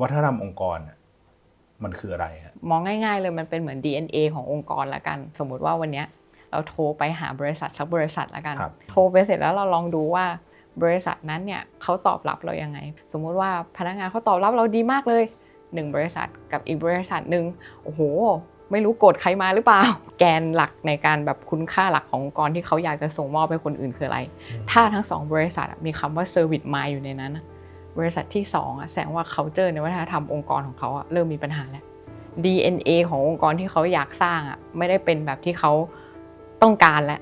วัฒนธรรมองค์กรเนี่ยมันคืออะไรฮะมองง่าย ๆ เลยมันเป็นเหมือน DNA ขององค์กรละกัน สมมุติว่าวันเนี้ยเราโทรไปหาบริษัทสักบริษัทละกันครับโทรไปเสร็จแล้วเราลองดูว่าบริษัทนั้นเนี่ยเขาตอบรับเรายังไง สมมุติว่าพนักงานเขาตอบรับเราดีมากเลยหนึ่งบริษัทกับอีกบริษัทหนึ่งโอ้โห ไม่รู้โกรธใครมาหรือเปล่า แกนหลักในการแบบคุณค่าหลักขององค์กรที่เขาอยากจะส่งมอบให้คนอื่นคืออะไร ถ้าทั้งสองบริษัทอะมีคำว่า service mind อยู่ในนั้นอะ บริษัทที่สองอะแสดงว่า culture ในวัฒนธรรมองค์กรของเขาอะเริ่มมีปัญหาแล้ว DNA ขององค์กรที่เขาอยากสร้างอะไม่ได้เป็นแบบที่เขาต้องการแล้ว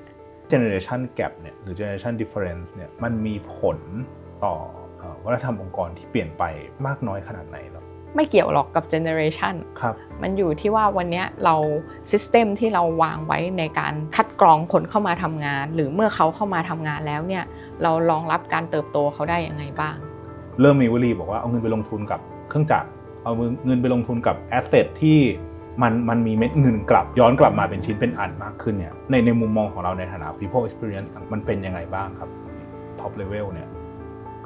generation gap เนี่ยหรือ generation difference เนี่ยมันมีผลต่อเอ่อวัฒนธรรมองค์กรที่เปลี่ยนไปมากน้อยขนาดไหนหรอไม่เกี่ยวหรอกกับ generation ครับ มันอยู่ที่ว่าวันเนี้ยเรา system ที่เราวางไว้ในการคัดกรองคนเข้ามาทำงาน หรือเมื่อเขาเข้ามาทำงานแล้วเนี่ย เรารองรับการเติบโตเขาได้ยังไงบ้าง เริ่มมีวลีบอกว่าเอาเงินไปลงทุนกับเครื่องจักรเอาเงินไปลงทุนกับแอสเซทที่มันมันมีเม็ดเงินกลับย้อนกลับมาเป็นชิ้นเป็นอันมากขึ้นเนี่ยในในมุมมองของเราในฐานะ people experience มันเป็นยังไงบ้างครับ top level เนี่ย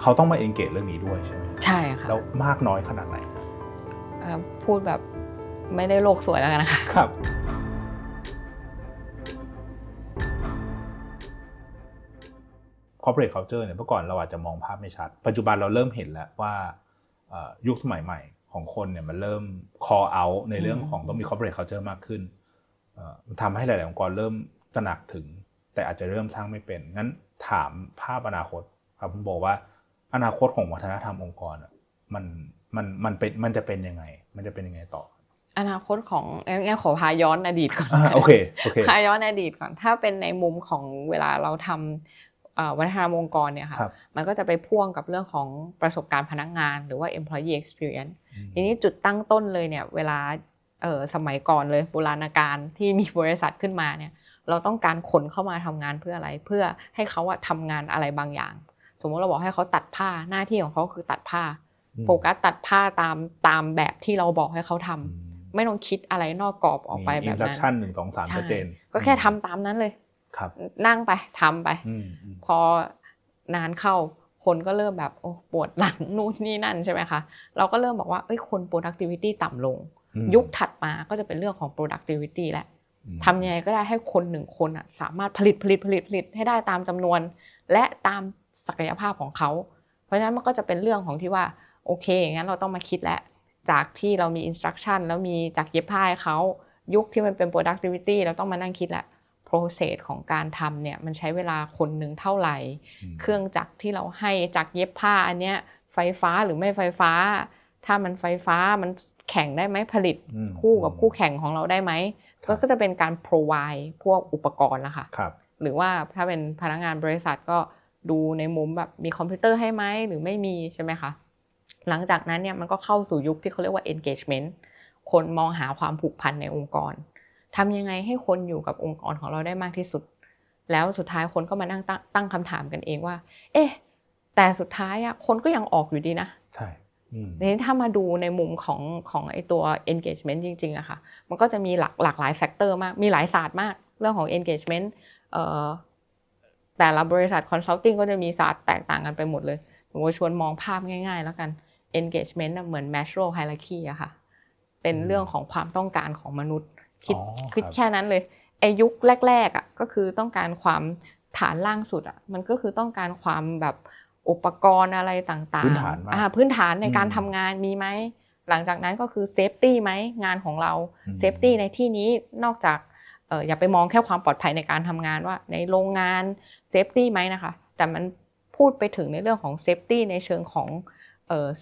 เขาต้องมา engage เรื่องนี้ด้วยใช่ไหมใช่ค่ะแล้วมากน้อยขนาดไหนครับเอ่อพูดแบบไม่ได้โลกสวยแล้วกันนะคะครับ corporate culture เนี่ยเมื่อก่อนเราอาจจะมองภาพไม่ชัด ปัจจุบันเราเริ่มเห็นแล้วว่าเอ่อยุคสมัยใหม่ของคนเนี่ยมันเริ่ม call out ในเรื่องของต้องมี corporate culture มากขึ้นเอ่อมันทำให้หลาย ๆ องค์กรเริ่มตระหนักถึง แต่อาจจะเริ่มสร้างไม่เป็น งั้นถามภาพอนาคตครับผมบอกว่าอนาคตของวัฒนธรรมองค์กรอะมันมันมันเป็นมันจะเป็นยังไง มันจะเป็นยังไงต่อ อนาคตของงั้นขอพาย้อนอดีตก่อนอ่าโอเคโอเคพาย้อนอดีตก่อน ถ้าเป็นในมุมของเวลาเราทำเอ่อ วัฒนธรรมองค์กรเนี่ยค่ะครับมันก็จะไปพ่วงกับเรื่องของประสบการณ์พนักงาน หรือว่า employee experience ทีนี้จุดตั้งต้นเลยเนี่ยเวลาเอ่อสมัยก่อนเลยโบราณกาลที่มีบริษัทขึ้นมาเนี่ยเราต้องการคนเข้ามาทำงานเพื่ออะไรเพื่อให้เขาอะทำงานอะไรบางอย่าง สมมติเราบอกให้เขาตัดผ้าหน้าที่ของเขาคือตัดผ้าอืมโฟกัสตัดผ้าตามตามแบบที่เราบอกให้เขาทำอืมไม่ต้องคิดอะไรนอกกรอบออกไปมีแบบนั้น instruction หนึ่งสองสามใช่ชัดเจน ก็แค่ทำตามนั้นเลยครับ นั่งไปทำไปอืมอืมพอนานเข้าคนก็เริ่มแบบโอ้ปวดหลังนู่นนี่นั่นใช่ไหมคะเราก็เริ่มบอกว่าเอ้ยคน productivity ต่ำลงอืมยุคถัดมาก็จะเป็นเรื่องของ productivity แหละอืมทำยังไงก็ได้ให้คนหนึ่งคนอะสามารถผลิตผลิตผลิตผลิตให้ได้ตามจำนวน และตามศักยภาพของเขา เพราะฉะนั้นมันก็จะเป็นเรื่องของที่ว่าโอเคงั้นเราต้องมาคิดแล้วจากที่เรามี instruction แล้วมีจากเย็บผ้าให้เขายุคที่มันเป็น productivity เราต้องมานั่งคิดแหละ process ของการทำเนี่ยมันใช้เวลาคนหนึ่งเท่าไหร่มเครื่องจักรที่เราให้จากเย็บผ้าอันเนี้ยไฟฟ้าหรือไม่ไฟฟ้า ถ้ามันไฟฟ้ามันแข่งได้ไหมผลิตอืมคู่กับคู่แข่งของเราได้ไหมครับก็จะเป็นการ provide พวกอุปกรณ์นะคะครับหรือว่าถ้าเป็นพนักงานบริษัทก็ดูในมุมแบบมีคอมพิวเตอร์ให้ไหมหรือไม่มีใช่ไหมคะหลังจากนั้นเนี่ยมันก็เข้าสู่ยุคที่เขาเรียกว่า engagement คนมองหาความผูกพันในองค์กร ทำยังไงให้คนอยู่กับองค์กรของเราได้มากที่สุด แล้วสุดท้ายคนก็มานั่งตั้งตั้งคำถามกันเองว่า เอ๊ะแต่สุดท้ายอะคนก็ยังออกอยู่ดีนะใช่อืมทีนี้ถ้ามาดูในมุมของของไอตัว engagement จริงๆอะค่ะ มันก็จะมีหลากหลากหลายแฟกเตอร์มาก มีหลายศาสตร์มาก เรื่องของ engagement เอ่อแต่ละบริษัท consulting ก็จะมีศาสตร์แตกต่างกันไปหมดเลยผมว่าชวนมองภาพง่ายๆ แล้วกัน engagement น่ะเหมือน Maslow hierarchy อะค่ะ เป็นเรื่องของความต้องการของมนุษย์ คิดอ๋อคิดรับแค่นั้นเลยไอยุคแรกๆอะก็คือต้องการความฐานล่างสุดอะมันก็คือต้องการความแบบอุปกรณ์อะไรต่างๆ พื้นฐานมากอ่พื้นฐานในการอืมทำงานมีไหมหลังจากนั้นก็คือเซฟตี้ไหมงานของเราอืมเซฟตี้ในที่นี้นอกจากเอออย่าไปมองแค่ความปลอดภัยในการทำงานว่า ในโรงงานเซฟตี้ไหมนะคะ แต่มันพูดไปถึงในเรื่องของเซฟตี้ในเชิงของเออ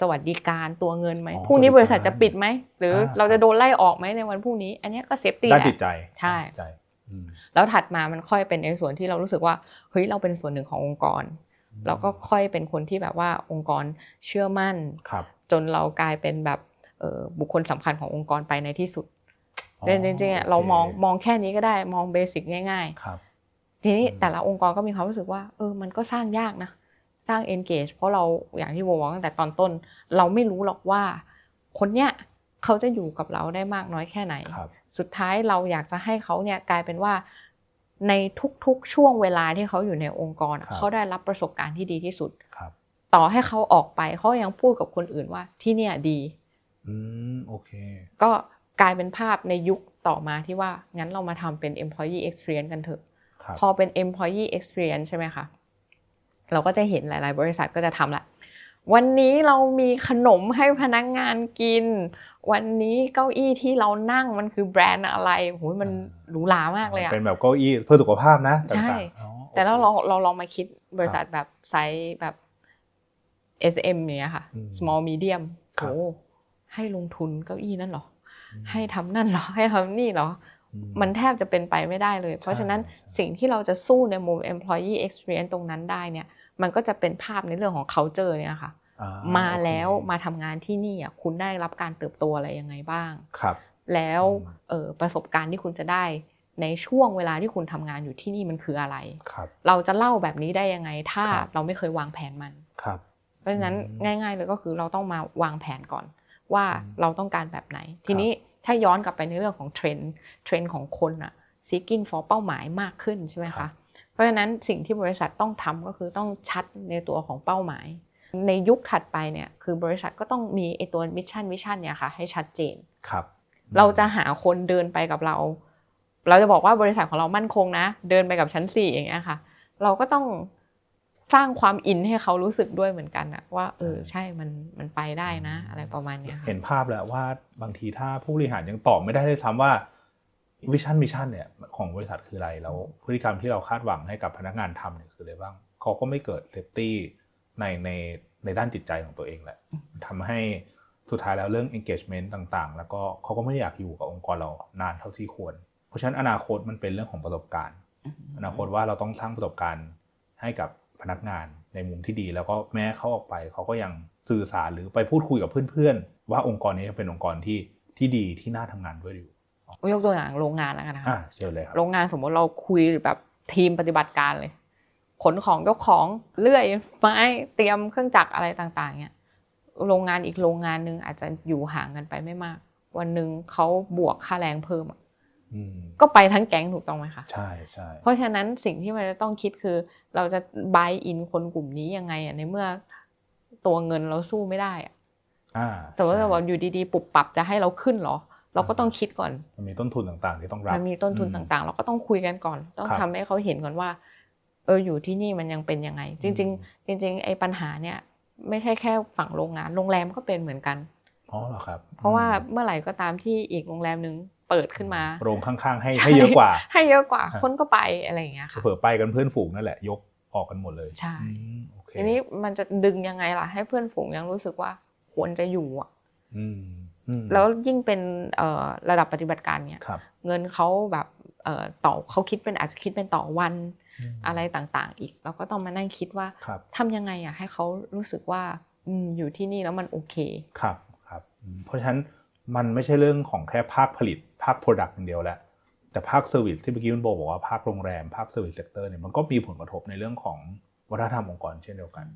สวัสดิการตัวเงินไหมอ๋อพรุ่งนี้สวัสดิการบริษัทจะปิดไหมหรืออาเราจะโดนไล่ออกไหมในวันพรุ่งนี้ อันเนี้ยก็เซฟตี้ด้านแหจิตละใจใช่ด้านจิตใจอืมแล้วถัดมามันค่อยเป็นในส่วนที่เรารู้สึกว่าเฮ้ยเราเป็นส่วนหนึ่งขององค์กรเราก็ค่อยเป็นคนที่แบบว่าองค์กรเชื่อมั่นครับจนเรากลายเป็นแบบเอ่อบุคคลสำคัญขององค์กรไปในที่สุดอ๋อแต่จริงๆอะโคเรามองมองแค่นี้ก็ได้มองเบสิกง่ายครับๆทีนี้อืมแต่ละองค์กรก็มีความรู้สึกว่าเออมันก็สร้างยากนะ สร้าง engage เพราะเราอย่างที่โบบอกตั้งแต่ตอนต้น เราไม่รู้หรอกว่า คนเนี้ยเขาจะอยู่กับเราได้มากน้อยแค่ไหนครับสุดท้ายเราอยากจะให้เขาเนี่ยกลายเป็นว่าในทุกๆ ช่วงเวลาที่เขาอยู่ในองค์กรอะครับเขาได้รับประสบการณ์ที่ดีที่สุดครับต่อให้เขาออกไปเขายังพูดกับคนอื่นว่าที่เนี่ยดีอืมโอเค ก็กลายเป็นภาพในยุคต่อมาที่ว่างั้นเรามาทำเป็น employee experience กันเถอะครับพอเป็น employee experience ใช่ไหมคะ เราก็จะเห็นหลาย ๆ บริษัทก็จะทำละ วันนี้เรามีขนมให้พนักงานกิน วันนี้เก้าอี้ที่เรานั่งมันคือแบรนด์อะไรโหยมันหรูหรามากเลยอะเป็นแบบเก้าอี้เพื่อสุขภาพนะใช่ต่างๆอ๋อแต่เราโอเคลองเราลองมาคิดบริษัทแบบไซส์แบบ SM อย่างเนี้ยค่ะอืม small medium ครัโหบให้ลงทุนเก้าอี้นั่นเหรออืมให้ทำนั่นเหรอ ให้ทำนี่เหรออืมันแทบจะเป็นไปไม่ได้เลย เพราะฉะนั้นใช่สิ่งที่เราจะสู้ในมุม employee experience ตรงนั้นได้เนี่ย มันก็จะเป็นภาพในเรื่องของ culture เนี่ยค่ะอ่มาโอเคแล้วมาทำงานที่นี่อะคุณได้รับการเติบโตอะไรยังไงบ้างครับ แล้วอืมเออประสบการณ์ที่คุณจะได้ในช่วงเวลาที่คุณทำงานอยู่ที่นี่มันคืออะไรครับเราจะเล่าแบบนี้ได้ยังไง ถ้าครับเราไม่เคยวางแผนมันครับเพราะฉะนั้นอืมง่าย ๆ เลยก็คือเราต้องมาวางแผนก่อน ว่าอืมเราต้องการแบบไหน ทีนี้ถ้าย้อนกลับไปในเรื่องของเทรนด์เทรนด์ของคนอะ seeking for เป้าหมายมากขึ้นใช่ไหมครัคะบเพ ราะฉะนั้นสิ่งที่บริษัทต้องทำก็คือต้องชัดในตัวของเป้าหมาย ในยุคถัดไปเนี่ยคือบริษัทก็ต้องมีไอตัวมิชชั่นวิชั่นเนี่ยค่ะให้ชัดเจนครับ เราจะหาคนเดินไปกับเรา เราจะบอกว่าบริษัทของเรามั่นคงนะ เดินไปกับชั้นสี่อย่างเงี้ยค่ะ เราก็ต้องสร้างความอินให้เขารู้สึกด้วยเหมือนกันอะว่าเออใช่มันมันไปได้นะ อะไรประมาณเนี้ยค่ะเห็นภาพแล้วว่าบางทีถ้าผู้บริหารยังตอบไม่ได้เลยซ้ำว่า วิชั่นมิชชั่นเนี่ยของบริษัทคืออะไรแล้วพฤติกรรมที่เราคาดหวังให้กับพนักงานทำเนี่ยคืออะไรบ้างเขาก็ไม่เกิดเซฟตี้ในในในด้านจิตใจของตัวเองแหละทำให้สุดท้ายแล้วเรื่อง engagement ต่างๆ แล้วก็เขาก็ไม่ได้อยากอยู่กับองค์กรเรานานเท่าที่ควร เพราะฉะนั้นอนาคตมันเป็นเรื่องของประสบการณ์ อนาคตว่าเราต้องสร้างประสบการณ์ให้กับพนักงานในมุมที่ดี แล้วก็แม้เขาออกไปเขาก็ยังสื่อสารหรือไปพูดคุยกับเพื่อนๆ ว่าองค์กรนี้เป็นองค์กรที่ที่ดีที่น่าทำงานด้วยอยู่ ยกตัวอย่างโรงงานแล้วกันนะคะอ่าเชิญเลยครับโรงงานสมมติเราคุยแบบทีมปฏิบัติการเลยขนของยกของเลื่อยไม้เตรียมเครื่องจักรอะไรต่างๆเนี่ยโรงงานอีกโรงงานหนึ่งอาจจะอยู่ห่างกันไปไม่มาก วันหนึ่งเขาบวกค่าแรงเพิ่มอะอืมก็ไปทั้งแก๊งถูกต้องไหมคะ ใช่ใช่เพราะฉะนั้นสิ่งที่มันจะต้องคิดคือ เราจะบายอินคนกลุ่มนี้ยังไงอะในเมื่อตัวเงินเราสู้ไม่ได้อะอ่าแต่ว่าใช่แบบอยู่ดีๆ ปุบปรับจะให้เราขึ้นเหรอ เราก็ต้องคิดก่อน มันมีต้นทุนต่างๆที่ต้องรับมันมีต้นทุนต่างๆ เราก็ต้องคุยกันก่อน ต้องครับทำให้เขาเห็นก่อนว่า เอออยู่ที่นี่มันยังเป็นยังไง จริง ๆ จริง ๆ ไอ้ปัญหาเนี่ย ไม่ใช่แค่ฝั่งโรงงานโรงแรมก็เป็นเหมือนกันอ๋อเหรอครับเพราะว่าอืมเมื่อไหร่ก็ตามที่อีกโรงแรมหนึ่งเปิดขึ้นมาโรงข้างๆ ให้ใช่ให้เยอะกว่า ให้เยอะกว่าฮะคนก็ไปอะไรอย่างเงี้ยค่ะเผื่อไปกันเพื่อนฝูงนั่นแหละยกออกกันหมดเลยใช่อืมโอเคทีนี้มันจะดึงยังไงล่ะ ให้เพื่อนฝูงยังรู้สึกว่าควรจะอยู่อะอืมอืม แล้วยิ่งเป็นเอ่อระดับปฏิบัติการเนี่ยครับเงินเขาแบบเอ่อต่อเขาคิดเป็นอาจจะคิดเป็นต่อวันมอะไรต่างๆ อีกเราก็ต้องมานั่งคิดว่าครับทำยังไงอะให้เขารู้สึกว่าอืมอยู่ที่นี่แล้วมันโอเคครับครับอืมเพราะฉะนั้นมันไม่ใช่เรื่องของแค่ภาคผลิตภาค Product อย่างเดียวแหละแต่ภาคเซอร์วิสที่เมื่อกี้คุณโบบอกว่าภาคโรงแรมภาคเซอร์วิสเซกเตอร์เนี่ยมันก็มีผลกระทบในเรื่องของวัฒนธรรมองค์กรเช่นเดียวกัน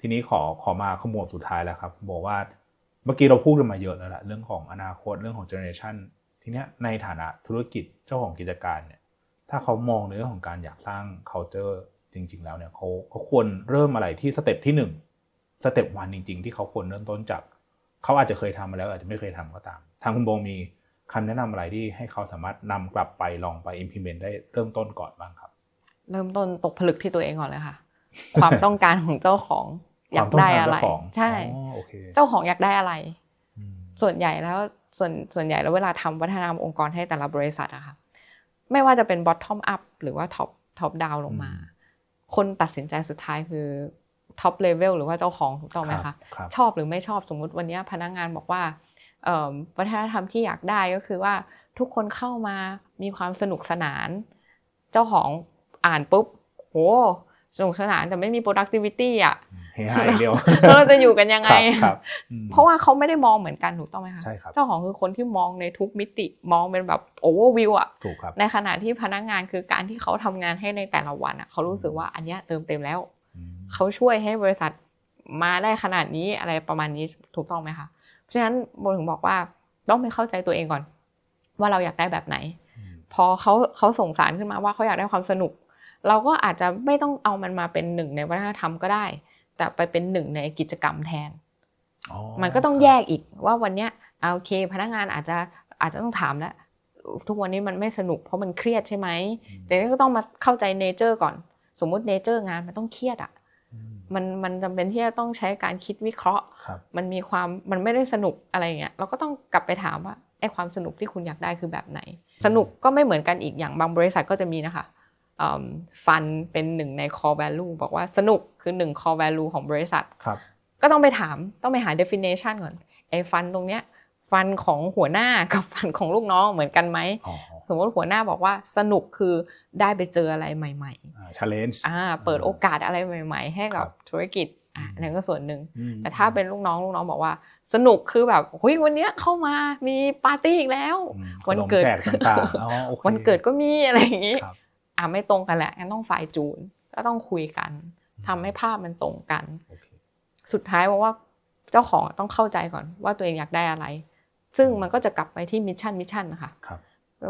ทีนี้ขอขอมาขมวดสุดท้ายแล้วครับบอกว่า เมื่อกี้เราพูดกันมาเยอะแล้วแหละเรื่องของอนาคตเรื่องของเจเนอเรชันทีเนี้ยในฐานะธุรกิจเจ้าของกิจการเนี่ยถ้าเขามองในเรื่องของการอยากสร้าง culture จริง ๆ แล้วเนี่ยเขาเขาควรเริ่มอะไรที่สเต็ปที่หนึ่งสเต็ปวันจริง ๆ ที่เขาควรเริ่มต้นจากเขาอาจจะเคยทำมาแล้วอาจจะไม่เคยทำก็ตาม ทางคุณโบมีคำแนะนำอะไรที่ให้เขาสามารถนำกลับไปลองไป implement ได้เริ่มต้นก่อนบ้างครับ เริ่มต้นตกผลึกที่ตัวเองก่อนเลยค่ะ ความต้องการของเจ้าของ อยากได้อะไรความต้องการเจ้าของใช่อ๋อโอเคเจ้าของอยากได้อะไรอืมส่วนใหญ่แล้วส่วนส่วนใหญ่แล้วเวลาทำวัฒนธรรมองค์กรให้แต่ละบริษัทอะค่ะไม่ว่าจะเป็น bottom up หรือว่า top top down ลงมา คนตัดสินใจสุดท้ายคือ top level หรือว่าเจ้าของถูกต้องไหมครัคะบครับชอบหรือไม่ชอบสมมุติวันนี้พนักงานบอกว่าเอิ่มวัฒนธรรมที่อยากได้ก็คือว่าทุกคนเข้ามามีความสนุกสนาน เจ้าของอ่านปุ๊บโห สนุกสนานแต่ไม่มี productivity อะเฮฮาอย่างเดียวแล้วเราจะอยู่กันยังไงครับครับอืมเพราะว่าเขาไม่ได้มองเหมือนกันถูกต้องไหมคะใช่ครับเจ้าของคือคนที่มองในทุกมิติมองเป็นแบบโอเวอร์วิวอะถูกครับในขณะที่พนักงานคือการที่เขาทำงานให้ในแต่ละวันอะเขารู้สึกว่าอันเนี้ยเติมเต็มแล้วอืมเขาช่วยให้บริษัทมาได้ขนาดนี้อะไรประมาณนี้ถูกต้องไหมคะเพราะฉะนั้นโบถึงบอกว่าต้องไปเข้าใจตัวเองก่อน ว่าเราอยากได้แบบไหนอืมพอเขาเขาส่งสารขึ้นมาว่าเขาอยากได้ความสนุก เราก็อาจจะไม่ต้องเอามันมาเป็นหนึ่งในวัฒนธรรมก็ได้ แต่ไปเป็นหนึ่งในกิจกรรมแทนอ๋อมันก็ต้องแยกอีกว่าวันเนี้ยอ่าโอเค พนักงานอาจจะอาจจะต้องถามแล้วทุกวันนี้มันไม่สนุกเพราะมันเครียดใช่ไหมแต่นี่ก็ต้องมาเข้าใจเนเจอร์ก่อน สมมุติเนเจอร์งานมันต้องเครียดอะอืมมันมันจำเป็นที่จะต้องใช้การคิดวิเคราะห์ครับมันมีความมันไม่ได้สนุกอะไรอย่างเงี้ยเราก็ต้องกลับไปถามว่าไอ้ความสนุกที่คุณอยากได้คือแบบไหน สนุกก็ไม่เหมือนกันอีกอย่างบางบริษัทก็จะมีนะคะ ฟันเป็นหนึ่งใน core value บอกว่าสนุกคือหนึ่ง core value ของบริษัทครับก็ต้องไปถามต้องไปหา definition ก่อนไอ้ฟันตรงเนี้ยฟันของหัวหน้ากับฟันของลูกน้องเหมือนกันไหมอ๋อสมมติหัวหน้าบอกว่าสนุกคือได้ไปเจออะไรใหม่อ่า challenge ๆอ่าเปิดโอกาสอะไรใหม่ ๆ ให้กับครับธุรกิจอะอืมอันนั้นก็ส่วนหนึ่งอืมแต่ถ้าเป็นลูกน้องลูกน้องบอกว่า สนุกคือแบบเฮ้ยวันเนี้ยเข้ามามีปาร์ตี้อีกแล้วอืมวันเกิดขมแจกต่างๆอ๋อโอควันเกิดก็มีอะไรอย่างงี้ครับ อะไม่ตรงกันแหละงั้นต้องฝ่ายจูน ก็ต้องคุยกันทำให้ภาพมันตรงกันโอเคสุดท้ายบอกว่าเจ้าของต้องเข้าใจก่อนว่าตัวเองอยากได้อะไร ซึ่งมันก็จะกลับไปที่มิชชั่นมิชชั่นนะคะครับ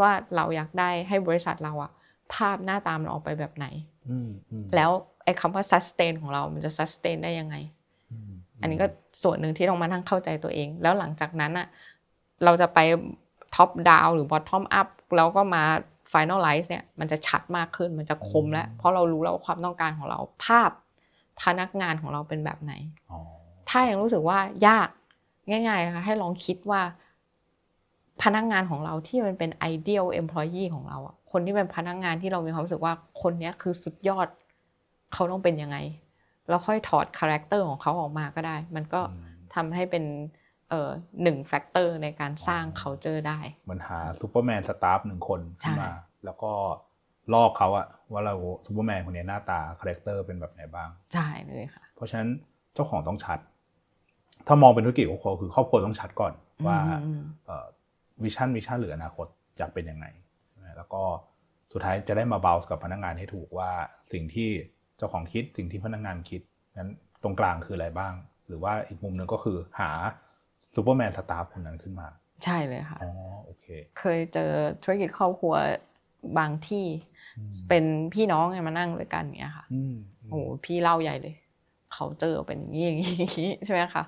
ว่าเราอยากได้ให้บริษัทเราอะภาพหน้าตามนออกไปแบบไหนอืมอืมแล้วไอ้คำว่า sustain ของเรา มันจะ sustain ได้ยังไงมอันนี้ก็ส่วนหนึ่งที่ต้องมาทั้งเข้าใจตัวเอง แล้วหลังจากนั้นอะเราจะไป top down หรือ bottom up แล้วก็มา finalize เนี่ยมันจะชัดมากขึ้นมันจะคมแล้ว เพราะเรารู้แล้วว่าความต้องการของเราภาพพนักงานของเราเป็นแบบไหนอ๋อถ้ายังรู้สึกว่ายากง่ายๆนะคะให้ลองคิดว่าพนักงานของเราที่มันเป็น ideal employee ของเราอะคนที่เป็นพนักงานที่เรามีความรู้สึกว่าคนเนี้ยคือสุดยอด เขาต้องเป็นยังไงแล้วค่อยถอดคาแรคเตอร์ของเขาออกมาก็ได้ มันก็อืมทำให้เป็นเอ่อ หนึ่งแฟกเตอร์ในการสร้างอ๋อ culture ได้ เหมือนหาซูเปอร์แมนสตาฟหนึ่งคนขึ้นมาใช่แล้วก็ลอกเขาอะว่าเราซูเปอร์แมนคนนี้หน้าตาคาแรคเตอร์เป็นแบบไหนบ้าง ใช่เลยค่ะ เพราะฉะนั้นเจ้าของต้องชัด ถ้ามองเป็นธุรกิจครอบครัวคือครอบครัวต้องชัดก่อนว่าอืมวิชั่นวิชั่นหรืออนาคตอยากเป็นยังไงใช่ไหมแล้วก็สุดท้ายจะได้มาบาลกับพนักงานให้ถูกว่าสิ่งที่เจ้าของคิดสิ่งที่พนักงานคิดนั้นตรงกลางคืออะไรบ้าง หรือว่าอีกมุมหนึ่งก็คือหา ซูเปอร์แมนสตาฟคนนั้นขึ้นมา ใช่เลยค่ะอ๋อโอเค เคยเจอธุรกิจครอบครัวบางที่อืมเป็นพี่น้องไงมานั่งด้วยกันอย่างเงี้ยค่ะอืมโอ้โหพี่เล่าใหญ่เลย เขาเจอเป็นอย่างนี้อย่างนี้อย่างนี้ใช่ไหมคะ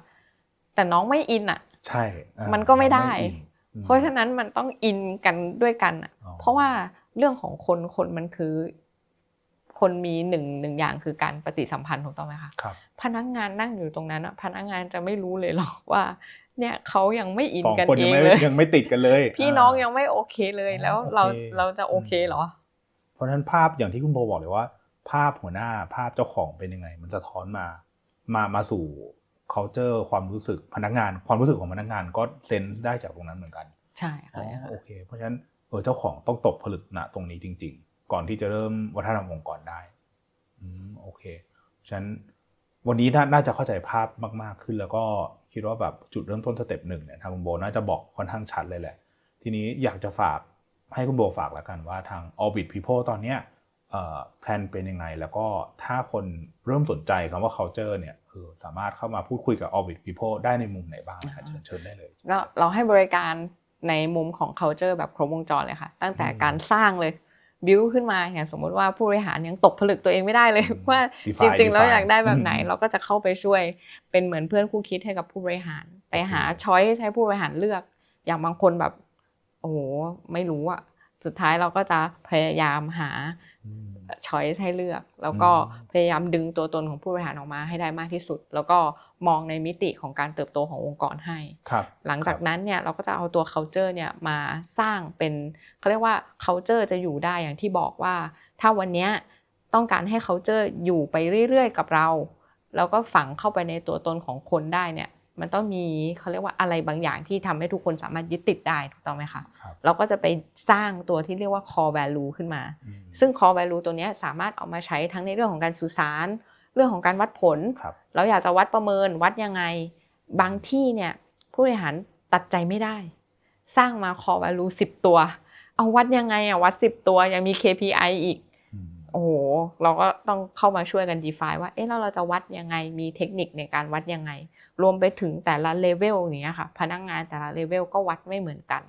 แต่น้องไม่อินอะ ใช่อ่ามันก็ไม่ได้อินอืมเพราะฉะนั้นมันต้องอินกันด้วยกันอะอ๋อเพราะว่าเรื่องของคนคนมันคือ คนมีหนึ่งหนึ่งอย่างคือการปฏิสัมพันธ์ถูกต้องไหมคะครับพนักงานนั่งอยู่ตรงนั้นอะพนักงานจะไม่รู้เลยหรอกว่า เนี่ยเขายังไม่อินสองกันคนเอยังงไม่เลยยังไม่ติดกันเลย พี่น้องายังไม่โอเคเลยแล้วอ๋อเราโอเคเราจะโอเคเหรอ เพราะฉะนั้นภาพอย่างที่คุณโบบอกเลยว่า ภาพหัวหน้าภาพเจ้าของเป็นยังไง มันสะท้อนมามามาสู่ culture ความรู้สึกพนักงาน ความรู้สึกของพนักงานก็เซนส์ได้จากตรงนั้นเหมือนกัน ใช่อ๋อค่ะโอเค เพราะฉะนั้นเออเจ้าของต้องตกผลึกณตรงนี้จริง ๆ ก่อนที่จะเริ่มวัฒนธรรมองค์กรได้อืมโอเคเพราะฉะนั้น วันนี้น่าจะเข้าใจภาพมาก ๆ ขึ้น แล้วก็คิดว่าแบบจุดเริ่มต้นสเต็ปหนึ่งเนี่ยทางคุณโบน่าจะบอกค่อนข้างชัดเลยแหละ ทีนี้อยากจะฝากให้คุณโบฝากแล้วกันว่าทาง Orbit People ตอนเนี้ยแพลนเป็นยังไง แล้วก็ถ้าคนเริ่มสนใจคำว่า culture เนี่ยเออสามารถเข้ามาพูดคุยกับ Orbit People ได้ในมุมไหนบ้างนะเชิญเชิญได้เลยเราให้บริการในมุมของ culture แบบครบวงจรเลยค่ะ ตั้งแต่การสร้างเลย บิวขึ้นมาอย่างสมมติว่าผู้บริหารยังตกผลึกตัวเองไม่ได้เลยอืมว่า Define จริงๆแล้ว define อยากได้แบบไหนอืมเราก็จะเข้าไปช่วยเป็นเหมือนเพื่อนคู่คิดให้กับผู้บริหาร ไปหาโอเคช้อยให้ผู้บริหารเลือก อย่างบางคนแบบโอ้โหไม่รู้อะ สุดท้ายเราก็จะพยายามหาอืมช้อยให้เลือก แล้วก็อืมพยายามดึงตัวตนของผู้บริหารออกมาให้ได้มากที่สุด แล้วก็มองในมิติของการเติบโตขององค์กรให้ครับหลังจากนั้นเนี่ยเราก็จะเอาตัว culture เนี่ยมาสร้างเป็นเขาเรียกว่า culture จะอยู่ได้อย่างที่บอกว่า ถ้าวันเนี้ยต้องการให้ culture อยู่ไปเรื่อยๆ กับเรา แล้วก็ฝังเข้าไปในตัวตนของคนได้เนี่ย มันต้องมีเขาเรียกว่าอะไรบางอย่างที่ทำให้ทุกคนสามารถยึดติดได้ถูกต้องไหมคะครับเราก็จะไปสร้างตัวที่เรียกว่า core value ขึ้นมาอืมซึ่ง core value ตัวเนี้ยสามารถเอามาใช้ทั้งในเรื่องของการสื่อสาร เรื่องของการวัดผลครับเราอยากจะวัดประเมินวัดยังไง บางที่เนี่ยผู้บริหารตัดใจไม่ได้ สร้างมา core value 10 ตัว เอาวัดยังไงอะวัด 10 ตัวยังมี KPI อีกอืม โอ้โหเราก็ต้องเข้ามาช่วยกัน define ว่าเอ๊ะแล้วเราจะวัดยังไงมีเทคนิคในการวัดยังไง รวมไปถึงแต่ละเลเวลอย่างเงี้ยค่ะ พนักงานแต่ละเลเวลก็วัดไม่เหมือนกัน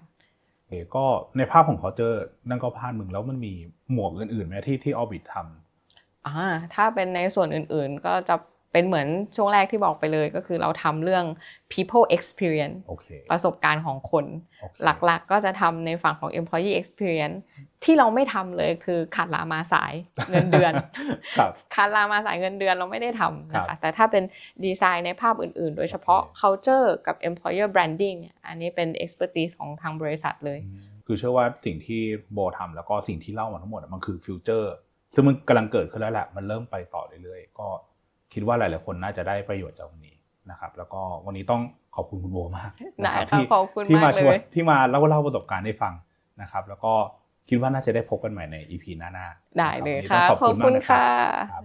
โอเคก็ในภาพของเขาเจอนั่นก็พาดมึงแล้วมันมีหมวกอื่นๆไหมที่ที่ออบิททำอ่าถ้าเป็นในส่วนอื่นๆก็จะ เป็นเหมือนช่วงแรกที่บอกไปเลยก็คือเราทำเรื่อง people experience โอเคประสบการณ์ของคนโอเคหลักๆ ก็จะทำในฝั่งของ employee experience ที่เราไม่ทำเลยคือขาดลามาสายเงินเดือนครับขาดลามาสายเงินเดือนเราไม่ได้ทำนะครัคะบแต่ถ้าเป็นดีไซน์ในภาพอื่นๆ โดยเฉพาะโอเค culture กับ employer branding เนี่ยอันนี้เป็น expertise ของทางบริษัทเลยอืมคือเชื่อว่าสิ่งที่โบทำแล้วก็สิ่งที่เล่ามาทั้งหมดอะมันคือฟิวเจอร์ซึ่งมันกำลังเกิดขึ้นแล้วแหละมันเริ่มไปต่อเรื่อยๆก็ คิดว่าหลาย ๆ คนน่าจะได้ประโยชน์จากวันนี้นะครับแล้วก็วันนี้ต้องขอบคุณคุณโบมากได้นะครับค่ะที่ขอบคุณที่มากช่วยเลยที่มาเล่าเล่าประสบการณ์ให้ฟังนะครับ แล้วก็คิดว่าน่าจะได้พบกันใหม่ใน EP หน้าๆได้นะครับเลยวันนี้ค่ะต้องขอบขอบคุณคุมากณนะครับค่ะครับ